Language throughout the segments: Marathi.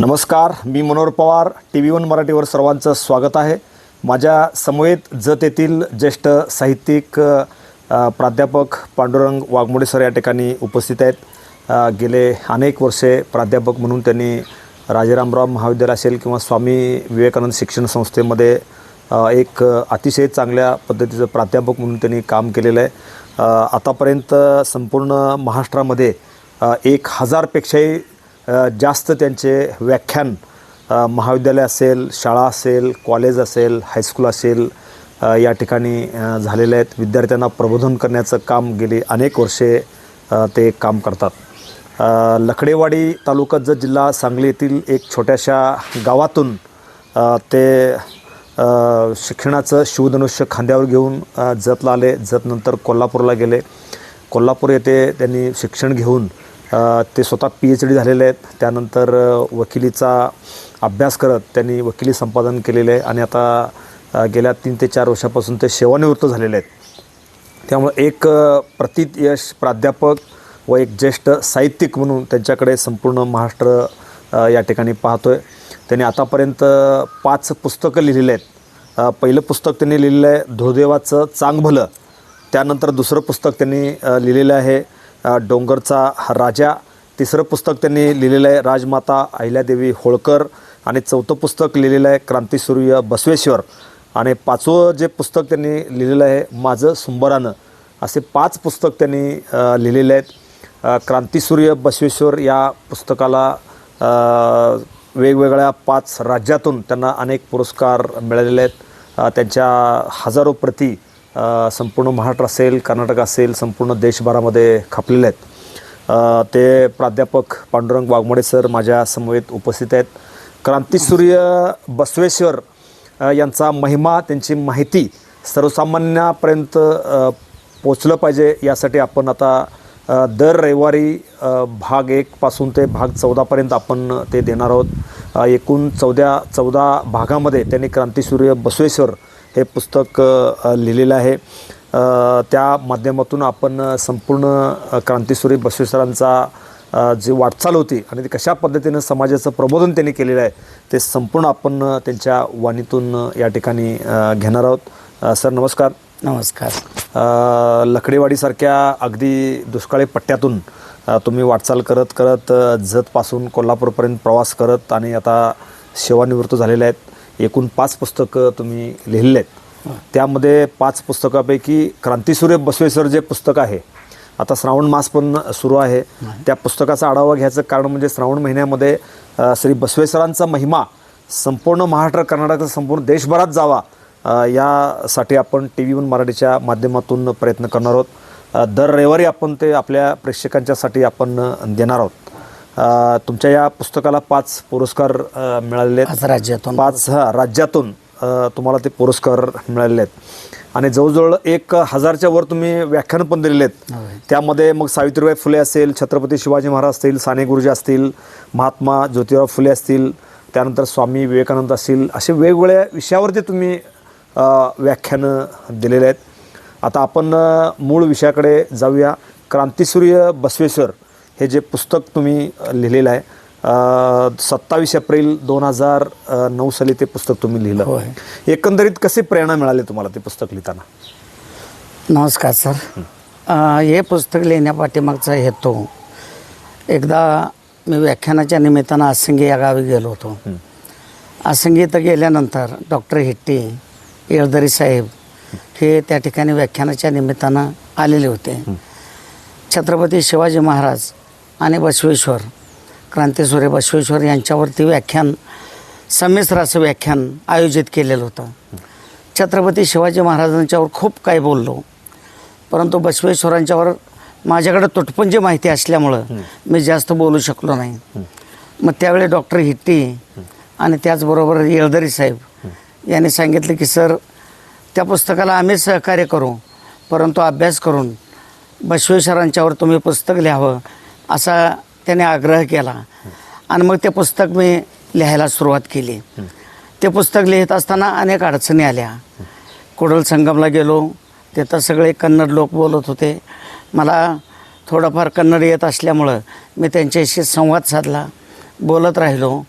नमस्कार मी Manohar Pawar T V one मराठीवर सर्वांचं स्वागत आहे. माझ्या समवेत जत येथील ज्येष्ठ साहित्यिक प्राध्यापक पांडुरंग वाघमोडे सर या ठिकाणी उपस्थित आहेत. गेले अनेक वर्षे प्राध्यापक म्हणून त्यांनी राजारामराव महाविद्यालय असेल किंवा स्वामी विवेकानंद शिक्षण संस्थेमध्ये एक अतिशय चांगल्या पद्धतीचं प्राध्यापक म्हणून त्यांनी काम केलेलं आहे. आतापर्यंत संपूर्ण महाराष्ट्रामध्ये एक हजारपेक्षाही जास्त त्यांचे व्याख्यान महाविद्यालय असेल शाळा असेल कॉलेज असेल हायस्कूल असेल या ठिकाणी झालेले आहेत. विद्यार्थ्यांना प्रबोधन करण्याचं काम गेली अनेक वर्षे ते काम करतात. लकडेवाडी लखडेवाडी तालुका जत जिल्हा सांगली येथील एक छोट्याशा गावातून ते शिक्षणाचं शिवधनुष्य खांद्यावर घेऊन जतला आले. जतनंतर कोल्हापूरला गेले. कोल्हापूर येथे त्यांनी शिक्षण घेऊन ते स्वतः पी एच डी झालेले आहेत. त्यानंतर वकिलीचा अभ्यास करत त्यांनी वकिली संपादन केलेले आहे. आणि आता गेल्या तीन ते चार वर्षापासून ते सेवानिवृत्त झालेले आहेत. त्यामुळे एक अ, प्रतीत यश प्राध्यापक व एक ज्येष्ठ साहित्यिक म्हणून त्यांच्याकडे संपूर्ण महाराष्ट्र या ठिकाणी पाहतो आहे त्यांनी आतापर्यंत पाच पुस्तकं लिहिलेली आहेत. पहिलं पुस्तक त्यांनी लिहिलेलं आहे धुळदेवाचं चांगभलं. त्यानंतर दुसरं पुस्तक त्यांनी लिहिलेलं आहे डोंगरचा राजा. तिसरं पुस्तक त्यांनी लिहिलेलं आहे राजमाता अहिल्यादेवी होळकर आणि चौथं पुस्तक लिहिलेलं आहे क्रांतीसूर्य बसवेश्वर. आणि पाचवं जे पुस्तक त्यांनी लिहिलेलं आहे माझं सुंबरानं. असे पाच पुस्तक त्यांनी लिहिलेले आहेत. क्रांतीसूर्य बसवेश्वर या पुस्तकाला वेगवेगळ्या पाच राज्यातून त्यांना अनेक पुरस्कार मिळालेले आहेत. त्यांच्या हजारो प्रती संपूर्ण महाराष्ट्र असेल कर्नाटक असेल संपूर्ण देशभरामध्ये खपलेले आहेत. ते प्राध्यापक पांडुरंग वाघमोडे सर माझ्या समवेत उपस्थित आहेत. क्रांतीसूर्य बसवेश्वर यांचा महिमा त्यांची माहिती सर्वसामान्यापर्यंत पोचलं पाहिजे यासाठी आपण आता दर रविवारी भाग एकपासून ते भाग चौदापर्यंत आपण ते देणार आहोत. एकूण चौदा चौदा भागामध्ये त्यांनी क्रांतीसूर्य बसवेश्वर हे पुस्तक लिहिलेलं आहे. त्या माध्यमातून आपण संपूर्ण अ, क्रांतीसूर्य बसवेश्वरांचा जी वाटचाल होती आणि ती कशा पद्धतीनं समाजाचं प्रबोधन त्यांनी केलेलं आहे ते संपूर्ण आपण त्यांच्या वाणीतून या ठिकाणी घेणार आहोत. सर नमस्कार. नमस्कार. लकडेवाडीसारख्या अगदी दुष्काळी पट्ट्यातून तुम्ही वाटचाल करत करत जतपासून कोल्हापूरपर्यंत प्रवास करत आणि आता सेवानिवृत्त झालेले आहेत. एकूण पाच पुस्तकं तुम्ही लिहिलेले आहेत. त्यामध्ये पाच पुस्तकापैकी क्रांतीसूर्य बसवेश्वर जे पुस्तक आहे आता श्रावण मास पण सुरू आहे. त्या पुस्तकाचा आढावा घ्यायचं कारण म्हणजे श्रावण महिन्यामध्ये श्री बसवेश्वरांचा महिमा संपूर्ण महाराष्ट्र कर्नाटक संपूर्ण देशभरात जावा यासाठी आपण टी व्ही वन मराठीच्या माध्यमातून प्रयत्न करणार आहोत. दर रविवारी आपण ते आपल्या प्रेक्षकांच्यासाठी आपण देणार आहोत. तुमच्या या पुस्तकाला पाच पुरस्कार मिळालेले आहेत. पाच राज्यातून. पाच हा राज्यातून तुम्हाला ते पुरस्कार मिळालेले आहेत. आणि जवळजवळ एक हजारच्या वर तुम्ही व्याख्यान पण दिलेले आहेत. होय. त्यामध्ये मग सावित्रीबाई फुले असेल छत्रपती शिवाजी महाराज असतील साने गुरुजी असतील महात्मा ज्योतिराव फुले असतील त्यानंतर स्वामी विवेकानंद असतील असे वेगवेगळ्या विषयावरती तुम्ही व्याख्यानं दिलेले आहेत. आता आपण मूळ विषयाकडे जाऊया. क्रांतीसूर्य बसवेश्वर. हे जे पुस्तक तुम्ही लिहिलेलं आहे सत्तावीस एप्रिल दोन हजार नऊ साली ते पुस्तक तुम्ही लिहिलं. होय. एकंदरीत कशी प्रेरणा मिळाली तुम्हाला ते पुस्तक लिहिताना? नमस्कार सर. हे पुस्तक लिहिण्यापाठीमागचा हेतू एकदा मी व्याख्यानाच्या निमित्तानं आसंगी या गावी गेलो होतो. आसंगी इथं गेल्यानंतर डॉक्टर हिट्टी येळदरी साहेब हे त्या ठिकाणी व्याख्यानाच्या निमित्तानं आलेले होते. छत्रपती शिवाजी महाराज आणि बसवेश्वर. क्रांतीसूर्य बसवेश्वर यांच्यावरती व्याख्यान संमिश्र असं व्याख्यान आयोजित केलेलं होतं. छत्रपती शिवाजी महाराजांच्यावर खूप काही बोललो. परंतु बसवेश्वरांच्यावर माझ्याकडे तुटपुंजी माहिती असल्यामुळं मी जास्त बोलू शकलो नाही. मग त्यावेळी डॉक्टर हिट्टी आणि त्याचबरोबर येळदरी साहेब यांनी सांगितलं की सर त्या पुस्तकाला आम्ही सहकार्य करू परंतु अभ्यास करून बसवेश्वरांच्यावर तुम्ही पुस्तक लिहावं असा त्याने आग्रह केला. आणि मग ते पुस्तक मी लिहायला सुरुवात केली. ते पुस्तक लिहित असताना अनेक अडचणी आल्या. कुडल संगमला गेलो. तिथं सगळे कन्नड लोक बोलत होते. मला थोडंफार कन्नड येत असल्यामुळं मी त्यांच्याशी संवाद साधला. बोलत राहिलो.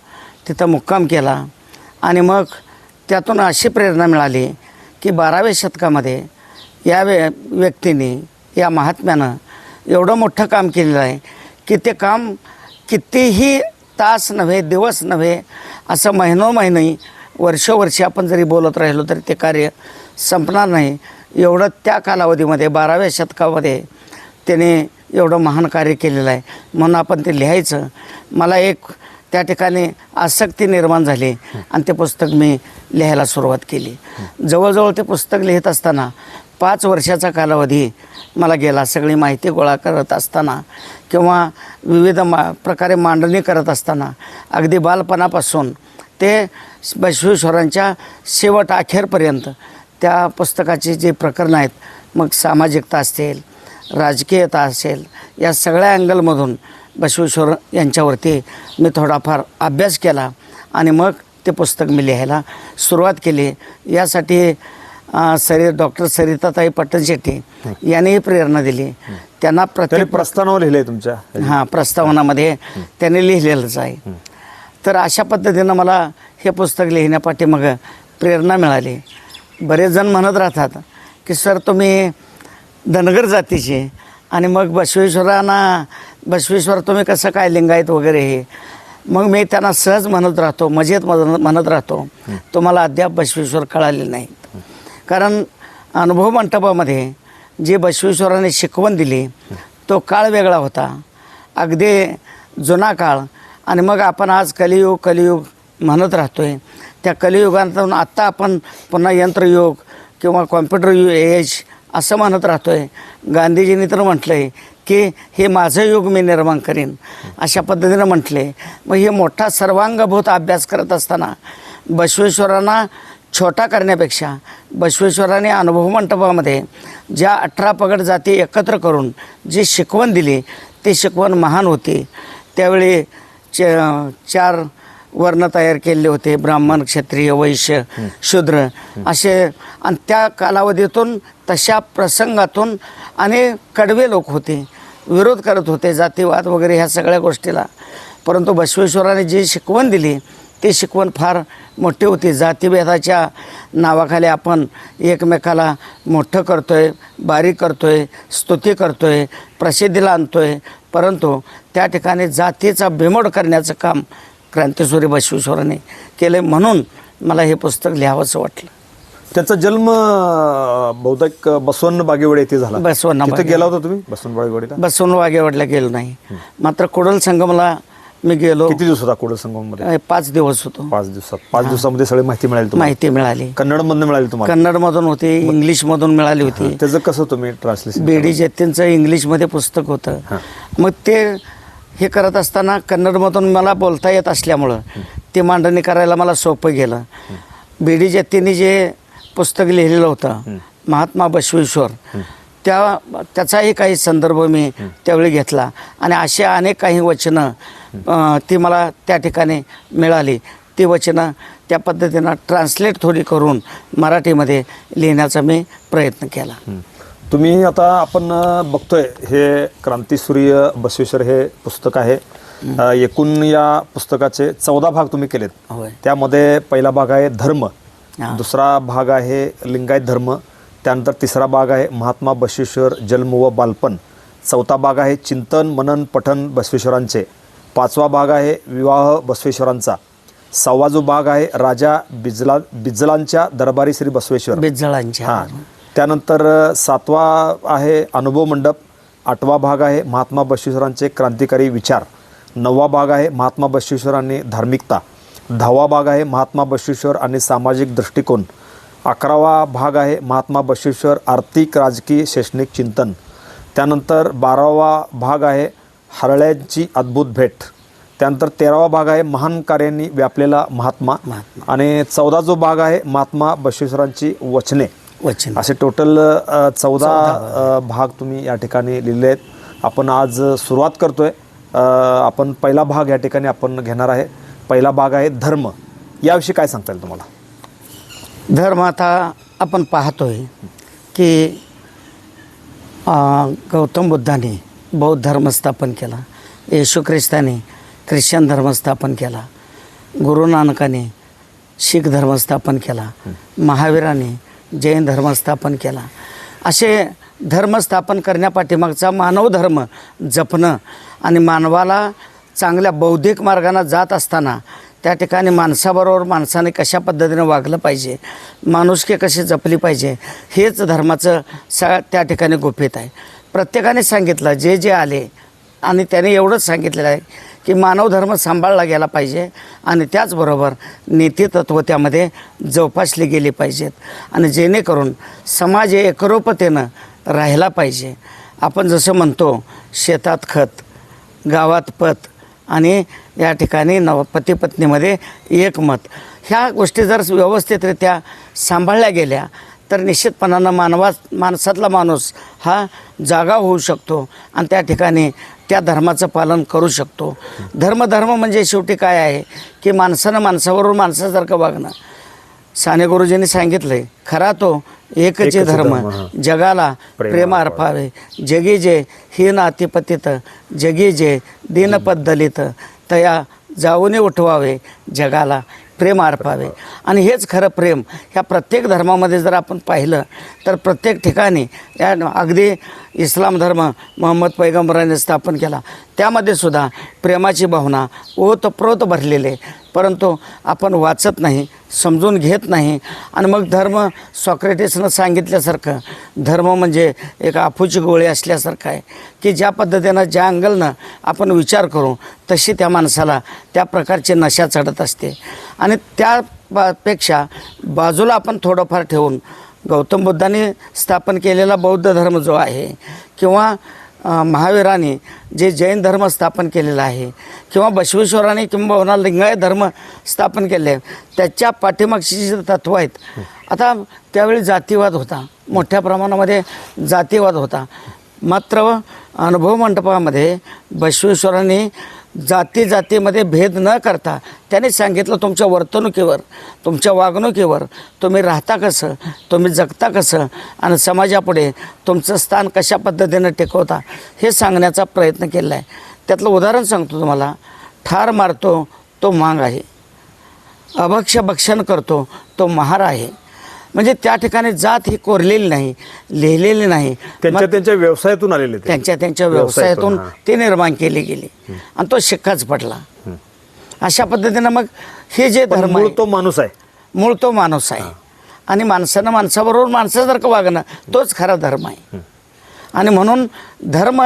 तिथं मुक्काम केला. आणि मग त्यातून अशी प्रेरणा मिळाली की बाराव्या शतकामध्ये या वे व्यक्तीने या महात्म्यानं एवढं मोठं काम केलेलं आहे. की ते काम कितीही तास नव्हे दिवस नव्हे असं महिनो महिने वर्षोवर्षी आपण जरी बोलत राहिलो तरी ते कार्य संपणार नाही. एवढं त्या कालावधीमध्ये बाराव्या शतकामध्ये त्याने एवढं महान कार्य केलेलं आहे. म्हणून आपण ते लिहायचं. मला एक त्या ठिकाणी आसक्ती निर्माण झाली आणि ते पुस्तक मी लिहायला सुरुवात केली. जवळजवळ ते पुस्तक लिहित असताना पाच वर्षाचा कालावधी मला गेला. सगळी माहिती गोळा करत असताना किंवा विविध मा प्रकारे मांडणी करत असताना अगदी बालपणापासून ते बसवेश्वरांच्या शेवट अखेरपर्यंत त्या पुस्तकाची जे प्रकरणं आहेत मग सामाजिकता असेल राजकीयता असेल या सगळ्या अँगलमधून बसवेश्वर यांच्यावरती मी थोडाफार अभ्यास केला आणि मग ते पुस्तक मी लिहायला सुरुवात केली. यासाठी सरी डॉक्टर सरिताताई पट्टणशेट्टी यांनीही प्रेरणा दिली. त्यांना प्रत्येक प्रस्थानावर लिहिलंय तुमच्या हां प्रस्तावनामध्ये त्यांनी लिहिलेलंच आहे. तर अशा पद्धतीनं मला हे पुस्तक लिहिण्यापाठी मग प्रेरणा मिळाली. बरेच जण म्हणत राहतात की सर तुम्ही धनगर जातीचे आणि मग बसवेश्वरांना बसवेश्वर तुम्ही कसं काय लिंगायत वगैरे हे? मग मी त्यांना सहज म्हणत राहतो मजेत म्हणत राहतो तुम्हाला अद्याप बसवेश्वर कळाले नाहीत कारण अनुभव मंडपामध्ये जे बसवेश्वराने शिकवण दिली तो काळ वेगळा होता. अगदी जुना काळ. आणि मग आपण आज कलियुग कलियुग म्हणत राहतोय. त्या कलियुगातून आत्ता आपण पुन्हा यंत्रयुग किंवा कॉम्प्युटर यु एज असं म्हणत राहतोय. गांधीजींनी तर म्हटलं आहे की हे माझं युग मी निर्माण करीन अशा पद्धतीनं म्हटले मग हे मोठा सर्वांगभूत अभ्यास करत असताना बसवेश्वरांना छोटा करण्यापेक्षा बसवेश्वराने अनुभव मंडपामध्ये ज्या अठरा पगड जाती एकत्र करून जी शिकवण दिली ती शिकवण महान होती. त्यावेळी च चार वर्ण तयार केलेले होते ब्राह्मण क्षत्रिय वैश्य शूद्र असे. आणि त्या कालावधीतून तशा प्रसंगातून अनेक कडवे लोक होते विरोध करत होते जातीवाद वगैरे ह्या सगळ्या गोष्टीला. परंतु बसवेश्वराने जी शिकवण दिली ती शिकवण फार मोठी होती. जातीभेदाच्या नावाखाली आपण एकमेकाला मोठं करतो आहे बारीक करतो आहे स्तुती करतो आहे प्रसिद्धीला आणतो आहे परंतु त्या ठिकाणी जातीचा बेमोड करण्याचं काम क्रांतीसूर्य बसवेश्वराने केलं म्हणून मला हे पुस्तक लिहावंसं वाटलं. त्याचा जन्म बहुतेक बसवन्न बागेवाडी येथे झाला. बागेवाडी. गेला होता तुम्ही? बसवन्न बागेवाडीला? बसवून वागेवाडला गेलो नाही. मात्र कुडल संगमला मी गेलो. किती दिवस होता कोडल संगममध्ये अ, पाच दिवस होतो. पाच दिवसात. पाच दिवसामध्ये सगळी माहिती मिळाली तुम्हाला? माहिती मिळाली. कन्नड मधून मिळाली तुम्हाला? कन्नडमधून होती इंग्लिशमधून मिळाली होती. त्याचं कसं तुम्ही ट्रान्सलेशन बी डी जतींचं इंग्लिशमध्ये पुस्तक होतं. मग ते हे करत असताना कन्नडमधून मला बोलता येत असल्यामुळं ते मांडणी करायला मला सोपं गेलं. बी डी जतींनी जे पुस्तक लिहिलेलं होतं महात्मा बसवेश्वर त्या त्याचाही काही संदर्भ मी त्यावेळी घेतला. आणि अशी अनेक काही वचनं ती मला त्या ठिकाणी मिळाली. ती वचनं त्या पद्धतीनं ट्रान्सलेट थोडी करून मराठीमध्ये लिहिण्याचा मी प्रयत्न केला. तुम्ही आता आपण बघतोय हे क्रांतीसूर्य बसवेश्वर हे पुस्तक आहे. एकूण या पुस्तकाचे चौदा भाग तुम्ही केलेत. त्यामध्ये पहिला भाग आहे धर्म. दुसरा भाग आहे लिंगायत धर्म. त्यानंतर तिसरा भाग आहे महात्मा बसवेश्वर जन्म व बालपण. चौथा भाग आहे चिंतन मनन पठन बसवेश्वरांचे. पाचवा भाग आहे विवाह बसवेश्वरांचा. सहावा जो भाग आहे राजा बिजला बिजलांच्या दरबारी श्री बसवेश्वर. बिजळांच्या हां. त्यानंतर सातवा आहे अनुभव मंडप. आठवा भाग आहे महात्मा बसवेश्वरांचे क्रांतिकारी विचार. नववा भाग आहे महात्मा बसवेश्वर आणि धार्मिकता. दहावा भाग आहे महात्मा बसवेश्वर आणि सामाजिक दृष्टिकोन. अकरावा भाग आहे महात्मा बसवेश्वर आर्थिक राजकीय शैक्षणिक चिंतन. त्यानंतर बारावा भाग आहे हरळ्यांची अद्भुत भेट. त्यानंतर तेरावा भाग आहे महान कार्यांनी व्यापलेला महात्मा. आणि चौदा जो भाग आहे महात्मा बसवेश्वरांची वचने. वचन. असे टोटल चौदा भाग तुम्ही या ठिकाणी लिहिले आहेत. आपण आज सुरुवात करतोय. आपण पहिला भाग या ठिकाणी आपण घेणार आहे. पहिला भाग आहे धर्म. याविषयी काय सांगता येईल तुम्हाला? धर्म आता आपण पाहतोय की गौतम बुद्धाने बौद्ध धर्म स्थापन केला. येशू ख्रिस्ताने ख्रिश्चन धर्म स्थापन केला. गुरु नानकाने शीख धर्म स्थापन केला. महावीराने जैन धर्म स्थापन केला. असे धर्म स्थापन करण्यापाठीमागचा मानव धर्म जपणं आणि मानवाला चांगल्या बौद्धिक मार्गाने जात असताना त्या ठिकाणी माणसाबरोबर माणसाने कशा पद्धतीने वागलं पाहिजे माणुसकी कशी जपली पाहिजे हेच धर्माचं स त्या ठिकाणी गुपित आहे. प्रत्येकाने सांगितलं जे जे आले आणि त्याने एवढंच सांगितलेलं आहे की मानव धर्म सांभाळला गेला पाहिजे आणि त्याचबरोबर नीतीतत्व त्यामध्ये जोपासली गेली पाहिजेत. आणि जेणेकरून समाज हे एकरूपतेनं राहिला पाहिजे. आपण जसं म्हणतो शेतात खत गावात पत आणि या ठिकाणी नव पती पत्नीमध्ये एकमत. ह्या गोष्टी जर व्यवस्थितरित्या सांभाळल्या गेल्या तर निश्चितपणानं मानवा माणसातला माणूस हा जागा होऊ शकतो आणि त्या ठिकाणी त्या धर्माचं पालन करू शकतो. धर्म धर्म म्हणजे शेवटी काय आहे? की माणसानं माणसावरून माणसासारखं वागणं. साने गुरुजींनी सांगितलंय खरा तो एकचे धर्म हा. जगाला प्रेम अर्पावे. जगी जे हीन अतिपतित जगी जे दीनपद दलित तया जाऊने उठवावे जगाला प्रेम अर्पावे. आणि हेच खरं प्रेम. ह्या प्रत्येक धर्मामध्ये जर आपण पाहिलं तर प्रत्येक ठिकाणी या अगदी इस्लाम धर्म मोहम्मद पैगंबराने स्थापन केला. त्यामध्ये सुद्धा प्रेमाची भावना ओतप्रोत भरलेले परंतु आपण वाचत नाही समजून घेत नाही. आणि मग धर्म सॉक्रेटिसनं सांगितल्यासारखं धर्म म्हणजे एक आफूची गोळी असल्यासारखं आहे की ज्या पद्धतीनं ज्या अँगलनं आपण विचार करू तशी त्या माणसाला त्या प्रकारची नशा चढत असते. आणि त्या बा- पेक्षा बाजूला आपण थोडंफार ठेवून गौतम बुद्धांनी स्थापन केलेला बौद्ध धर्म जो आहे किंवा महावीराने जे जैन धर्म स्थापन केलेला आहे किंवा बसवेश्वराने किंबहुना लिंगायत धर्म स्थापन केले त्याच्या पाठीमागची जी तत्त्व आहेत आता त्यावेळी जातीवाद होता. मोठ्या प्रमाणामध्ये जातीवाद होता. मात्र अनुभव मंडपामध्ये बसवेश्वराने जाती जातीमध्ये भेद न करता त्याने सांगितलं तुमच्या वर्तणुकीवर तुमच्या वागणुकीवर तुम्ही राहता कसं तुम्ही जगता कसं आणि समाजापुढे तुमचं स्थान कशा पद्धतीनं टिकवता हे सांगण्याचा प्रयत्न केला आहे त्यातलं उदाहरण सांगतो तुम्हाला. ठार मारतो तो मांग आहे. अभक्ष भक्षण करतो तो महार आहे. म्हणजे त्या ठिकाणी जात ही कोरलेली नाही लिहिलेली नाही. त्यांच्या त्यांच्या व्यवसायातून आलेले ते. त्यांच्या त्यांच्या व्यवसायातून, हां. ते निर्माण केली गेली. आणि तो शिक्काच पडला. अशा पद्धतीनं मग हे जे पण धर्म मूळ आहे, तो माणूस आहे. मूळ तो माणूस आहे. आणि माणसानं माणसाबरोबर माणसासारखं वागणं तोच खरा धर्म आहे. आणि म्हणून धर्म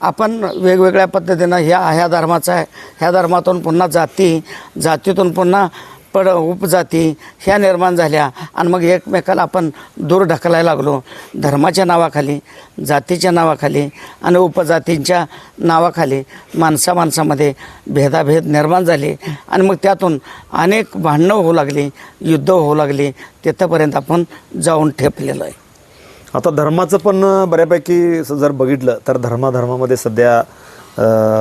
आपण वेगवेगळ्या पद्धतीनं ह्या ह्या धर्माचा आहे ह्या धर्मातून पुन्हा जाती जातीतून पुन्हा पड उपजाती ह्या निर्माण झाल्या. आणि मग एकमेकाला आपण दूर ढकलायला लागलो. धर्माच्या नावाखाली जातीच्या नावाखाली आणि उपजातींच्या नावाखाली माणसा माणसामध्ये भेदाभेद निर्माण झाले. आणि मग त्यातून अनेक भांडणं होऊ लागली युद्ध होऊ लागली. तिथंपर्यंत आपण जाऊन ठेपलेलो आहे. आता धर्माचं पण बऱ्यापैकी जर बघितलं तर धर्माधर्मामध्ये सध्या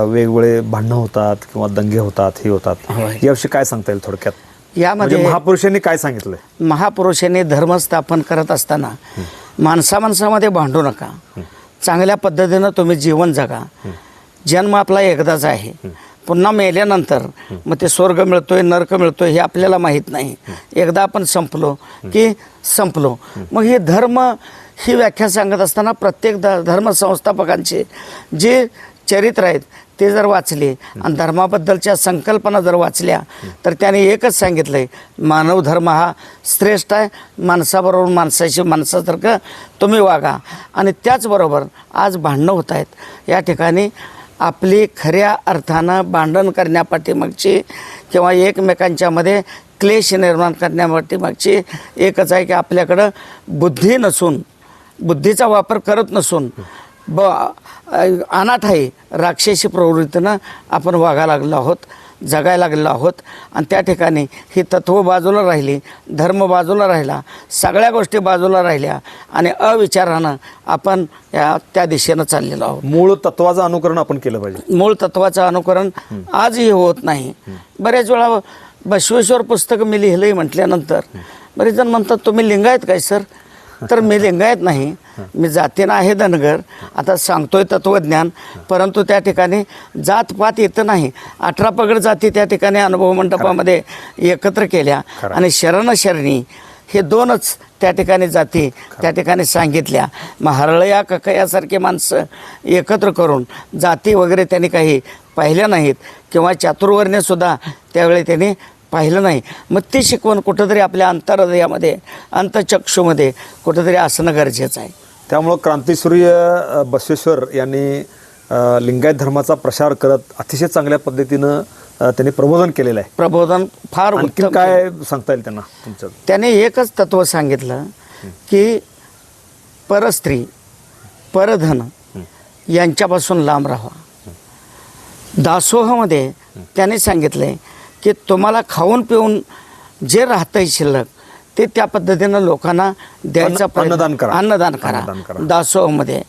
वेगवेगळे भांडणं होतात किंवा दंगे होतात हे होतात. याविषयी काय सांगता येईल थोडक्यात? यामध्ये महापुरुषांनी काय सांगितलंय? महापुरुषांनी धर्म स्थापन करत असताना माणसा माणसामध्ये भांडू नका. चांगल्या पद्धतीनं तुम्ही जीवन जगा. जन्म आपला एकदाच आहे. पुन्हा मेल्यानंतर मग ते स्वर्ग मिळतोय नरक मिळतोय हे आपल्याला माहीत नाही. एकदा आपण संपलो की संपलो. मग हे धर्म ही व्याख्या सांगत असताना प्रत्येक ध धर्म संस्थापकांचे जे चरित्र आहेत ते जर वाचले आणि धर्माबद्दलच्या संकल्पना जर वाचल्या तर त्याने एकच सांगितलं आहे मानव धर्म हा श्रेष्ठ आहे माणसाबरोबर माणसाशी माणसासारखं तुम्ही वागा. आणि त्याचबरोबर आज भांडणं होत आहेत. या ठिकाणी आपली खऱ्या अर्थानं भांडण करण्यापाठीमागची किंवा एकमेकांच्यामध्ये क्लेश निर्माण करण्यापाठीमागची एकच आहे की आपल्याकडं बुद्धी नसून बुद्धीचा वापर करत नसून ब अनाठ आहे. राक्षसी प्रवृत्तीनं आपण वागायला लागलो आहोत जगायला लागलेलो आहोत. आणि त्या ठिकाणी ही तत्व बाजूला राहिली धर्म बाजूला राहिला सगळ्या गोष्टी बाजूला राहिल्या आणि अविचारानं आपण या त्या दिशेनं चाललेलो आहोत. मूळ तत्वाचं अनुकरण आपण केलं पाहिजे. मूळ तत्वाचं अनुकरण आजही होत नाही. बऱ्याच वेळा बसवेश्वर पुस्तक मी लिहिलंय म्हटल्यानंतर बरेच जण म्हणतात तुम्ही लिंगायत काय सर? तर मी लिंगायत नाही. मी जातीनं आहे धनगर. आता सांगतोय तत्वज्ञान परंतु त्या ठिकाणी जातपात येतं नाही. अठरा पगड जाती त्या ठिकाणी अनुभव मंडपामध्ये एकत्र केल्या. आणि शरण शरणी हे दोनच त्या ठिकाणी जाती त्या ठिकाणी सांगितल्या. मग हरळया ककयासारखी माणसं एकत्र करून जाती वगैरे त्यांनी काही पाहिल्या नाहीत. किंवा चातुर्वर्ण्यसुद्धा त्यावेळी त्यांनी पाहिलं नाही. मग ती शिकवण कुठंतरी आपल्या अंतर्हृदयामध्ये अंतचक्षुमध्ये कुठंतरी असणं गरजेचं आहे. त्यामुळं क्रांतीसूर्य बसवेश्वर यांनी लिंगायत धर्माचा प्रसार करत अतिशय चांगल्या पद्धतीनं त्यांनी प्रबोधन केलेलं आहे. प्रबोधन फार उत्तम काय सांगता येईल त्यांना तुमचं? त्याने एकच तत्व सांगितलं की परस्त्री परधन यांच्यापासून लांब राहा. दासोहामध्ये त्याने सांगितले की तुम्हाला खाऊन पिऊन जे राहतंय शिल्लक ते त्या पद्धतीनं लोकांना द्यायचा अन्न- अन्नदान करा. अन्नदान करा. अन्नदान करा. दासोहामध्ये.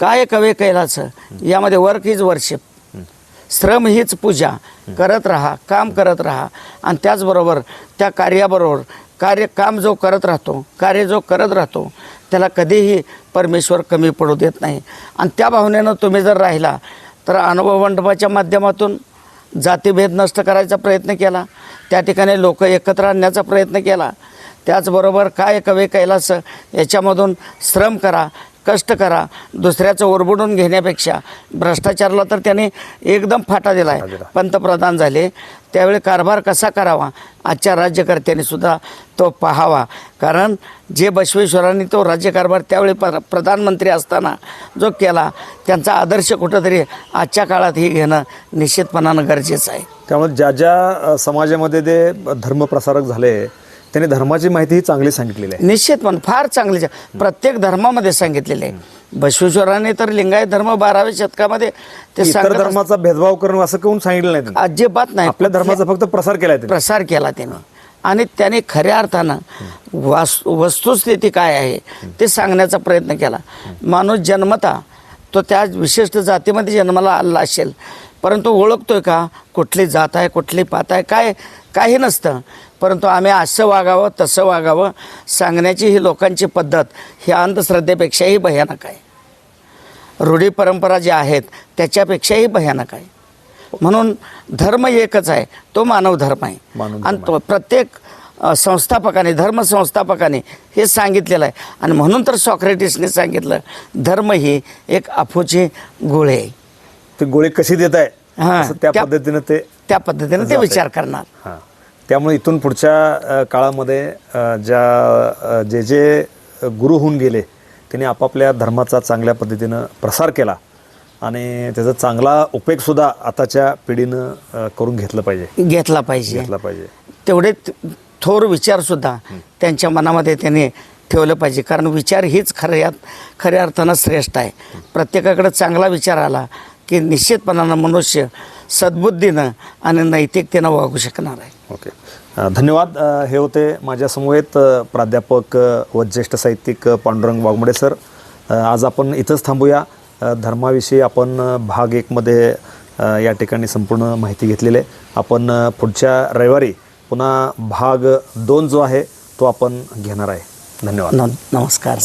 काय कवे कैलाचं यामध्ये वर्क इज वर्शिप श्रम हीच पूजा. करत राहा काम करत राहा. आणि त्याचबरोबर त्या कार्याबरोबर कार्य काम जो करत राहतो कार्य जो करत राहतो त्याला कधीही परमेश्वर कमी पडू देत नाही. आणि त्या भावनेनं तुम्ही जर राहिला तर अनुभव मंडपाच्या माध्यमातून जातीभेद नष्ट करायचा प्रयत्न केला. त्या ठिकाणी लोक एकत्र आणण्याचा प्रयत्न केला. त्याचबरोबर काय कवे कैलास याच्यामधून श्रम करा कष्ट करा. दुसऱ्याचं ओरबडून घेण्यापेक्षा भ्रष्टाचाराला तर त्याने एकदम फाटा दिला. आहे. पंतप्रधान झाले. त्यावेळी कारभार कसा करावा? आजच्या राज्यकर्त्यांनी सुद्धा तो पाहावा. कारण जे बसवेश्वरांनी तो राज्यकारभार त्यावेळी पर प्रधानमंत्री असताना जो केला त्यांचा आदर्श कुठंतरी आजच्या काळात ही घेणं निश्चितपणानं गरजेचं आहे. त्यामुळे ज्या ज्या समाजामध्ये ते धर्मप्रसारक झाले त्यांनी धर्माची माहिती ही चांगली सांगितलेली आहे. निश्चित पण फार चांगले प्रत्येक धर्मामध्ये सांगितलेले आहे. बसवेश्वरांनी तर लिंगायत धर्म बाराव्या शतकामध्ये ते इतर. धर्माचा भेदभाव करणं असं कोण सांगितलं नाही. अजिबात नाही. आपल्या धर्माचा फक्त प्रसार त्यांनी. प्रसार केला त्याने. आणि त्याने खऱ्या अर्थानं वास वस्तुस्थिती काय आहे ते सांगण्याचा प्रयत्न केला. माणूस जन्मता तो त्या विशिष्ट जातीमध्ये जन्माला आला असेल परंतु ओळखतोय का? कुठली जात आहे कुठली पात आहे काय काही नसतं. परंतु आम्ही असं वागावं तसं वागावं सांगण्याची ही लोकांची पद्धत ही अंधश्रद्धेपेक्षाही भयानक आहे. रूढी परंपरा ज्या आहेत त्याच्यापेक्षाही भयानक आहे. म्हणून धर्म एकच आहे तो मानव धर्म आहे. आणि तो प्रत्येक संस्थापकाने धर्म संस्थापकाने हे सांगितलेलं आहे. आणि म्हणून तर सॉक्रेटिसने सांगितलं धर्म ही एक अफूची गोळे आहे. ते गोळी कशी देत आहे हां, त्या पद्धतीनं ते त्या पद्धतीने ते. विचार करणार. हां. त्यामुळे इथून पुढच्या काळामध्ये ज्या जे जे गुरु होऊन गेले त्यांनी आपापल्या धर्माचा चांगल्या पद्धतीनं प्रसार केला आणि त्याचा चांगला उपयोगसुद्धा आताच्या पिढीनं करून घेतलं पाहिजे. घेतला पाहिजे. घेतला पाहिजे. तेवढे थोर विचारसुद्धा त्यांच्या मनामध्ये त्यांनी ठेवलं पाहिजे. कारण विचार हीच खऱ्या खऱ्या अर्थानं श्रेष्ठ आहे. प्रत्येकाकडे चांगला विचार आला की निश्चितपणानं मनुष्य सद्बुद्धीनं आणि नैतिकतेनं वागू शकणार आहे. ओके धन्यवाद. हे होते माझ्या समवेत अ, प्राध्यापक व ज्येष्ठ साहित्यिक पांडुरंग वाघमोडे सर. आज आपण इथंच थांबूया. धर्माविषयी आपण भाग एकमध्ये या ठिकाणी संपूर्ण माहिती घेतलेली आहे. आपण पुढच्या रविवारी पुन्हा भाग दोन जो आहे तो आपण घेणार आहे. धन्यवाद. नमस्कार